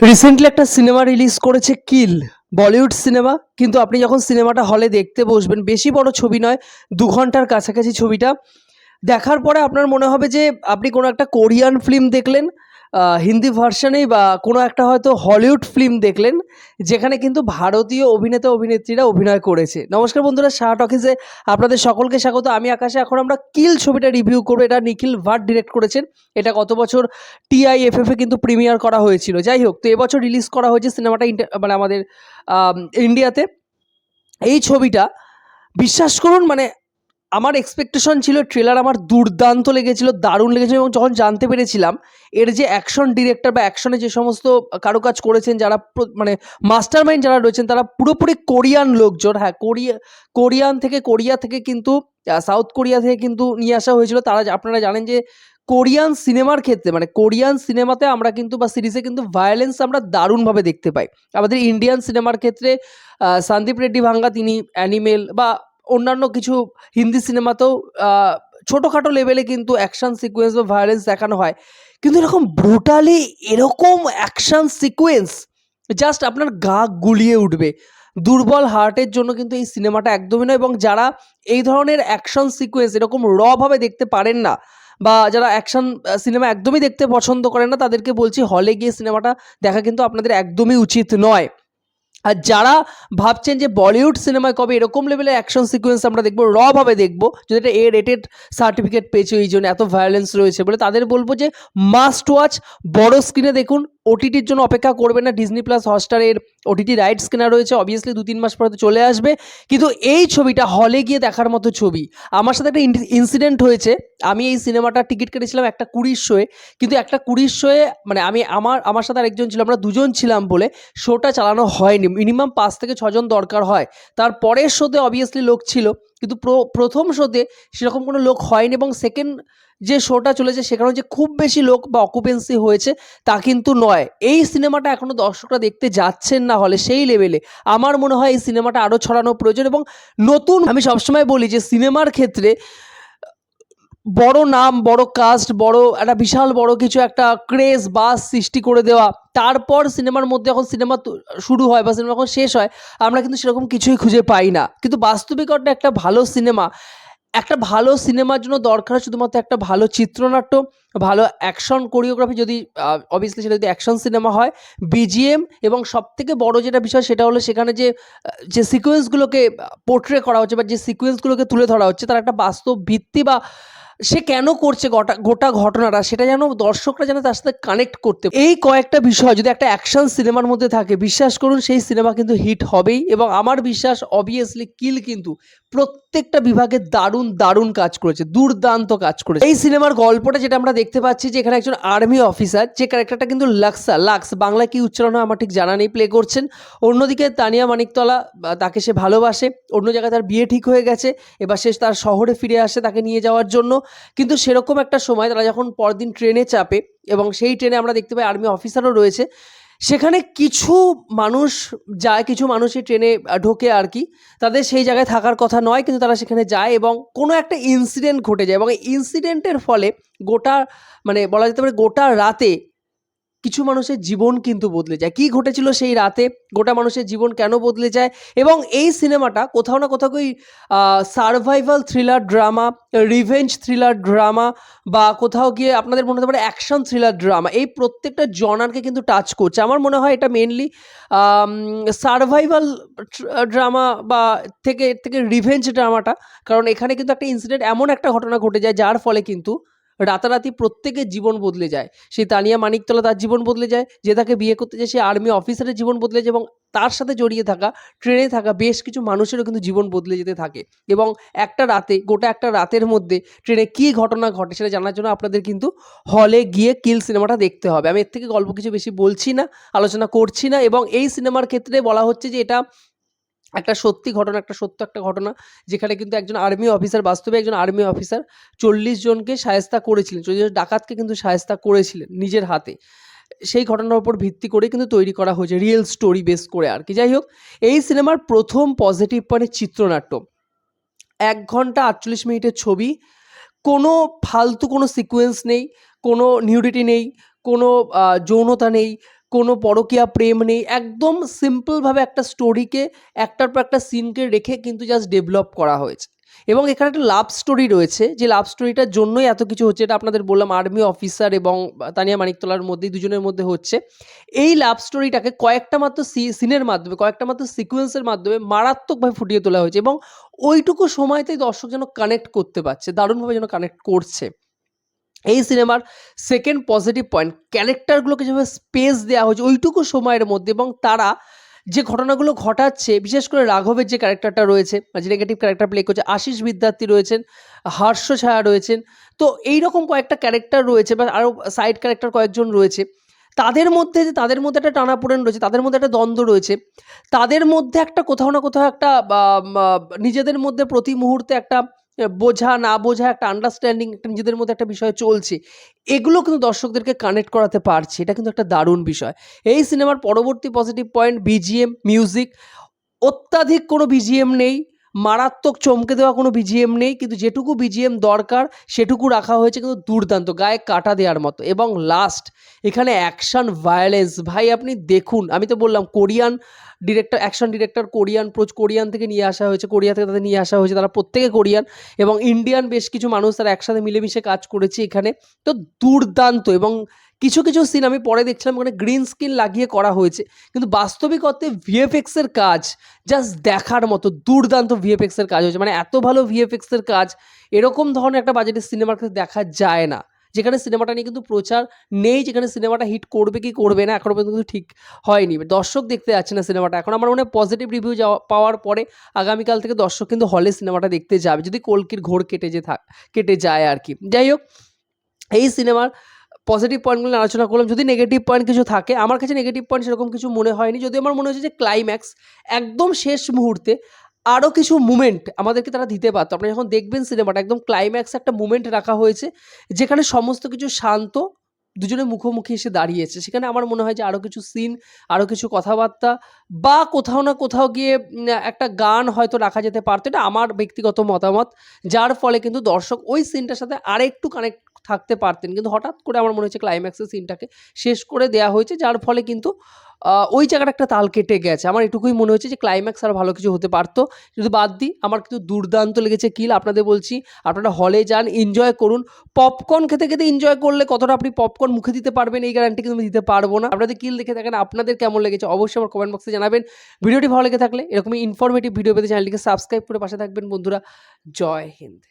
Recently একটা cinema release করেছে কিল Bollywood cinema কিন্তু আপনি যখন সিনেমাটা হলে দেখতে বসবেন, বেশি বড় ছবি নয়, দু ঘণ্টার কাছাকাছি ছবিটা। দেখার পরে আপনার মনে হবে যে, আপনি কোনো একটা কোরিয়ান ফিল্ম দেখলেন হিন্দি ভার্সানেই বা কোনো একটা হয়তো হলিউড ফিল্ম দেখলেন, যেখানে কিন্তু ভারতীয় অভিনেতা, অভিনেত্রীরা অভিনয় করেছে। নমস্কার বন্ধুরা, শাহ টকিজে আপনাদের সকলকে স্বাগত। আমি আকাশে, এখন আমরা কিল ছবিটা রিভিউ করব। এটা নিখিল ভাট ডিরেক্ট করেছেন। এটা গত বছর টিআইএফএফ কিন্তু প্রিমিয়ার করা হয়েছিল। যাই হোক, তো এবছর রিলিজ করা হয়েছে সিনেমাটা মানে আমাদের ইন্ডিয়াতে। এই ছবিটা, বিশ্বাস করুন মানে আমার এক্সপেকটেশন ছিল ট্রেলার আমার দুর্দান্ত লেগেছিল, দারুণ লেগেছিল এবং যখন জানতে পেরেছিলাম, এর যে অ্যাকশন ডিরেক্টর বা অ্যাকশনে যে সমস্ত কারুকাজ করেছেন যারা মানে মাস্টার মাইন্ড যারা রয়েছেন, তারা পুরোপুরি কোরিয়ান লোকজন হ্যাঁ কোরিয়া, কোরিয়ান থেকে কোরিয়া থেকে কিন্তু সাউথ কোরিয়া থেকে কিন্তু নিয়ে আসা হয়েছিল। তারা আপনারা জানেন যে কোরিয়ান সিনেমার ক্ষেত্রে মানে কোরিয়ান সিনেমাতে আমরা কিন্তু বা সিরিজে কিন্তু ভায়োলেন্স আমরা দারুণভাবে দেখতে পাই। আমাদের ইন্ডিয়ান সিনেমার ক্ষেত্রে সন্দীপ রেড্ডি ভাঙ্গা তিনি অ্যানিমেল বা অন্যান্য কিছু হিন্দি সিনেমাতেও ছোটোখাটো লেভেলে কিন্তু অ্যাকশন সিকোয়েন্স বা ভায়োলেন্স দেখানো হয়। কিন্তু এরকম ব্রুটালি এরকম অ্যাকশন সিকোয়েন্স জাস্ট আপনার গা গুলিয়ে উঠবে। দুর্বল হার্টের জন্য কিন্তু এই সিনেমাটা একদমই নয় এবং যারা এই ধরনের অ্যাকশন সিকোয়েন্স এরকম রভাবে দেখতে পারেন না বা যারা অ্যাকশন সিনেমা একদমই দেখতে পছন্দ করেন না, তাদেরকে বলছি হলে গিয়ে সিনেমাটা দেখা কিন্তু আপনাদের একদমই উচিত নয়। আর যারা ভাবছেন যে বলিউড সিনেমায় কবে এরকম লেভেলের অ্যাকশন সিকোয়েন্স আমরা দেখব রভাবে দেখব, যদি এটা এ রেটেড সার্টিফিকেট পেয়েছে ওই জন্য, এত ভায়োলেন্স রয়েছে বলে, তাদের বলব যে মাস্ট ওয়াচ বড় স্ক্রিনে দেখুন ওটিটির জন্য অপেক্ষা করবে না। ডিজনি প্লাস হটস্টারের ওটিটি রাইটস কেনা রয়েছে। অবভিয়াসলি দু তিন মাস পরে তো চলে আসবে। কিন্তু এই ছবিটা হলে গিয়ে দেখার মতো ছবি। আমার সাথে একটা ইনসিডেন্ট হয়েছে। আমি এই সিনেমাটার টিকিট কেটেছিলাম একটা কুড়ির শোয়ে। কিন্তু একটা কুড়ির শোয়ে মানে আমি আমার আমার সাথে আরেকজন ছিল, আমরা দুজন ছিলাম বলে শোটা চালানো হয়নি। মিনিমাম পাঁচ থেকে ছজন দরকার হয়। তার পরের শোতে অবভিয়াসলি লোক ছিল। কিন্তু প্র- প্রথম শোতে সেরকম কোনো লোক হয়নি এবং সেকেন্ড যে শোটা চলেছে সেখানে যে খুব বেশি লোক বা অকুপেন্সি হয়েছে তা কিন্তু নয়। এই সিনেমাটা এখনও দর্শকরা দেখতে যাচ্ছেন না হলে সেই লেভেলে আমার মনে হয় এই সিনেমাটা আরও ছড়ানো প্রয়োজন এবং নতুন আমি সবসময় বলি যে সিনেমার ক্ষেত্রে বড় নাম, বড় কাস্ট বড়, একটা বিশাল বড় কিছু একটা ক্রেজ বাস সৃষ্টি করে দেওয়া। তারপর সিনেমার মধ্যে যখন সিনেমা শুরু হয় বা সিনেমা যখন শেষ হয়, আমরা কিন্তু সেরকম কিছুই খুঁজে পাই না। কিন্তু বাস্তবিকতা একটা ভালো সিনেমা, একটা ভালো সিনেমার জন্য দরকার শুধুমাত্র একটা ভালো চিত্রনাট্য, ভালো অ্যাকশন কোরিওগ্রাফি যদি অবভিয়াসলি সেটা যদি অ্যাকশন সিনেমা হয় বিজিএম এবং সব থেকে বড় যেটা বিষয় সেটা হলো সেখানে যে যে সিকোয়েন্সগুলোকে পোর্ট্রে করা হচ্ছে বা যে সিকোয়েন্সগুলোকে তুলে ধরা হচ্ছে, তার একটা বাস্তব ভিত্তি বা সে কেন করছে গোটা গোটা ঘটনাটা সেটা যেন দর্শকরা যেন তার সাথে কানেক্ট করতে। এই কয়েকটা বিষয় যদি একটা অ্যাকশন সিনেমার মধ্যে থাকে, বিশ্বাস করুন সেই সিনেমা কিন্তু হিট হবেই এবং আমার বিশ্বাস অবভিয়াসলি কিল কিন্তু প্রত্যেকটা বিভাগে দারুণ দারুণ কাজ করেছে, দুর্দান্ত কাজ করেছে। এই সিনেমার গল্পটা যেটা আমরা দেখতে পাচ্ছি যে এখানে একজন আর্মি অফিসার, যে ক্যারেক্টারটা কিন্তু লাক্সা, লাক্স, বাংলায় কি উচ্চারণ হয়, আমার ঠিক জানা নেই প্লে করছেন। অন্যদিকে তানিয়া মানিকতলা তাকে সে ভালোবাসে, অন্য জায়গায় তার বিয়ে ঠিক হয়ে গেছে, এবার সে তার শহরে ফিরে আসে তাকে নিয়ে যাওয়ার জন্য। কিন্তু সেরকম একটা সময়, তারা যখন পরদিন ট্রেনে চাপে, এবং সেই ট্রেনে আমরা দেখতে পাই আর্মি অফিসারও রয়েছে সেখানে কিছু মানুষ যায়, কিছু মানুষই ট্রেনে ঢোকে আর কি। তাদের সেই জায়গায় থাকার কথা নয়, কিন্তু তারা সেখানে যায় এবং কোনো একটা ইনসিডেন্ট ঘটে যায় এবং এই ইনসিডেন্টের ফলে গোটা মানে বলা যেতে পারে গোটা রাতে কিছু মানুষের জীবন কিন্তু বদলে যায়। কি ঘটেছিল সেই রাতে? গোটা মানুষের জীবন কেন বদলে যায়? এবং এই সিনেমাটা কোথাও না কোথাও ওই survival thriller drama revenge thriller drama বা কোথাও গিয়ে আপনাদের মনে হতে পারে অ্যাকশন থ্রিলার ড্রামা এই প্রত্যেকটা জনারকে কিন্তু টাচ করছে। আমার মনে হয় এটা মেনলি সার্ভাইভাল ড্রামা বা থেকে থেকে রিভেঞ্জ ড্রামাটা কারণ এখানে কিন্তু একটা ইনসিডেন্ট এমন একটা ঘটনা ঘটে যায় যার ফলে কিন্তু রাতারাতি প্রত্যেকের জীবন বদলে যায়। সেই তানিয়া মানিকতলা তার জীবন বদলে যায়, যে তাকে বিয়ে করতে যায়, সেই আর্মি অফিসারের জীবন বদলে যায় এবং তার সাথে জড়িয়ে থাকা, ট্রেনে থাকা বেশ কিছু মানুষেরও কিন্তু জীবন বদলে যেতে থাকে। এবং একটা রাতে, গোটা একটা রাতের মধ্যে ট্রেনে কী ঘটনা ঘটে সেটা জানার জন্য আপনাদের কিন্তু হলে গিয়ে কিল সিনেমাটা দেখতে হবে। আমি এর থেকে গল্প কিছু বেশি বলছি না, আলোচনা করছি না এবং এই সিনেমার ক্ষেত্রে বলা হচ্ছে যে এটা একটা সত্যি ঘটনা, একটা সত্য একটা ঘটনা, যেখানে কিন্তু একজন আর্মি অফিসার বাস্তবে একজন আর্মি অফিসার চল্লিশ জনকে সায়স্তা করেছিলেন, চল্লিশ ডাকাতকে কিন্তু সায়স্তা করেছিলেন নিজের হাতে। সেই ঘটনার উপর ভিত্তি করে কিন্তু তৈরি করা হয়েছে রিয়েল স্টোরি বেস করে আর কি। যাই হোক, এই সিনেমার প্রথম পজিটিভ পয়েন্ট চিত্রনাট্য এক ঘণ্টা আটচল্লিশ মিনিটের ছবি, কোনো ফালতু কোনো সিকোয়েন্স নেই, কোনো নিউডিটি নেই, কোনো যৌনতা নেই কোনো পরকীয়া প্রেম নেই। একদম সিম্পলভাবে একটা স্টোরিকে একটার পর একটা সিনকে রেখে কিন্তু জাস্ট ডেভেলপ করা হয়েছে। এবং এখানে একটা লাভ স্টোরি রয়েছে, যে লাভ স্টোরিটার জন্যই এত কিছু হচ্ছে, এটা আপনাদের বললাম আর্মি অফিসার এবং তানিয়া মানিকতলার মধ্যেই দুজনের মধ্যে হচ্ছে। এই লাভ স্টোরিটাকে কয়েকটা মাত্র সিনের মাধ্যমে, কয়েকটা মাত্র সিকোয়েন্সের মাধ্যমে মারাত্মকভাবে ফুটিয়ে তোলা হয়েছে এবং ওইটুকু সময়তেই দর্শক যেন কানেক্ট করতে পারছে, দারুণভাবে যেন কানেক্ট করছে। এই সিনেমার সেকেন্ড পজিটিভ পয়েন্ট ক্যারেক্টারগুলোকে যেভাবে স্পেস দেওয়া হয়েছে, ওইটুকু সময়ের মধ্যে এবং তারা যে ঘটনাগুলো ঘটাচ্ছে, বিশেষ করে রাঘবের যে ক্যারেক্টারটা রয়েছে যে নেগেটিভ ক্যারেক্টার প্লে করছে, আশিস বিদ্যার্থী রয়েছেন, হর্ষ ছায়া রয়েছেন, তো এই রকম কয়েকটা ক্যারেক্টার রয়েছে, বা আরও সাইড ক্যারেক্টার কয়েকজন রয়েছে, তাদের মধ্যে যে, তাদের মধ্যে একটা টানাপোড়েন রয়েছে, তাদের মধ্যে একটা দ্বন্দ্ব রয়েছে, তাদের মধ্যে একটা কোথাও না কোথাও একটা নিজেদের মধ্যে প্রতি মুহূর্তে একটা বোঝা, না বোঝা একটা আন্ডারস্ট্যান্ডিং একটা নিজেদের মধ্যে একটা বিষয় চলছে। এগুলো কিন্তু দর্শকদেরকে কানেক্ট করাতে পারছে। এটা কিন্তু একটা দারুণ বিষয়। এই সিনেমার পরবর্তী পজিটিভ পয়েন্ট বিজিএম মিউজিক অত্যাধিক কোনো বিজিএম নেই। মারাত্মক চমকে দেওয়া কোনো বিজিএম নেই, কিন্তু যেটুকু বিজিএম দরকার সেটুকু রাখা হয়েছে কিন্তু দুর্দান্ত, গায়ে কাটা দেওয়ার মতো। এবং লাস্ট এখানে অ্যাকশন ভায়োলেন্স ভাই, আপনি দেখুন, আমি তো বললাম, Korean director action director Korean প্রোচ Korean থেকে নিয়ে আসা হয়েছে, কোরিয়া থেকে তাদের নিয়ে আসা হয়েছে, তারা প্রত্যেকে কোরিয়ান। এবং ইন্ডিয়ান বেশ কিছু মানুষ তারা একসাথে মিলেমিশে কাজ করেছে এখানে। তো দুর্দান্ত এবং কিছু কিছু সিন আমি পরে দেখছিলাম ওখানে গ্রিন স্ক্রিন লাগিয়ে করা হয়েছে। কিন্তু বাস্তবিক অর্থে ভিএফএক্সের কাজ জাস্ট দেখার মতো, দুর্দান্ত ভিএফএক্সের কাজ হয়েছে। মানে এত ভালো ভিএফএক্সের কাজ, এরকম ধরনের একটা বাজেটের সিনেমার কাছে দেখা যায় না। যেখানে সিনেমাটা নিয়ে কিন্তু প্রচার নেই, যেখানে সিনেমাটা হিট করবে কি করবে না এখনও পর্যন্ত কিন্তু ঠিক হয়নি। দর্শক দেখতে যাচ্ছে না সিনেমাটা এখন আমার মনে হয় পজিটিভ রিভিউ যাওয়া, পাওয়ার পরে আগামীকাল থেকে দর্শক কিন্তু হলে সিনেমাটা দেখতে যাবে। যদি কলকির ঘোর কেটে যে থাক কেটে যায় আর কি। যাই হোক, এই সিনেমার পজিটিভ পয়েন্টগুলো আলোচনা করলাম। যদি নেগেটিভ পয়েন্ট কিছু থাকে, আমার কাছে নেগেটিভ পয়েন্ট সেরকম কিছু মনে হয়নি। যদি আমার মনে হচ্ছে যে ক্লাইম্যাক্স একদম শেষ মুহূর্তে আরও কিছু মুমেন্ট আমাদেরকে তারা দিতে পারতো। আপনি যখন দেখবেন সিনেমাটা একদম ক্লাইম্যাক্স একটা মুমেন্ট রাখা হয়েছে, যেখানে সমস্ত কিছু শান্ত দুজনে মুখোমুখি এসে দাঁড়িয়েছে। সেখানে আমার মনে হয় যে আরও কিছু সিন আরও কিছু কথাবার্তা বা কোথাও না কোথাও গিয়ে একটা গান হয়তো রাখা যেতে পারতো। এটা আমার ব্যক্তিগত মতামত। যার ফলে কিন্তু দর্শক ওই সিনটার সাথে আরেকটু কানেক্ট থাকতে পারতেন। কিন্তু হঠাৎ করে আমার মনে হচ্ছে ক্লাইম্যাক্সের সিনটাকে শেষ করে দেওয়া হয়েছে, যার ফলে কিন্তু ওই জায়গাটা একটা তাল কেটে গেছে। আমার এটুকুই মনে হচ্ছে যে ক্লাইম্যাক্স আর ভালো কিছু হতে পারতো। যদি বাদ দিই আমার কিন্তু দুর্দান্ত লেগেছে কিল। আপনাদের বলছি, আপনারা হলে যান এনজয় করুন। পপকর্ন খেতে খেতে এনজয় করলে কতটা আপনি পপকর্ন মুখে দিতে পারবেন, এই গ্যারান্টি কিন্তু আমি দিতে পারব না। আপনাদের কিল দেখে থাকেন, আপনাদের কেমন লেগেছে অবশ্যই আমার কমেন্ট বক্সে জানাবেন। ভিডিওটি ভালো লেগে থাকলে এরকমই ইনফরমেটিভ ভিডিও পেতে চ্যানেলটিকে সাবস্ক্রাইব করে পাশে থাকবেন। বন্ধুরা, জয় হিন্দ।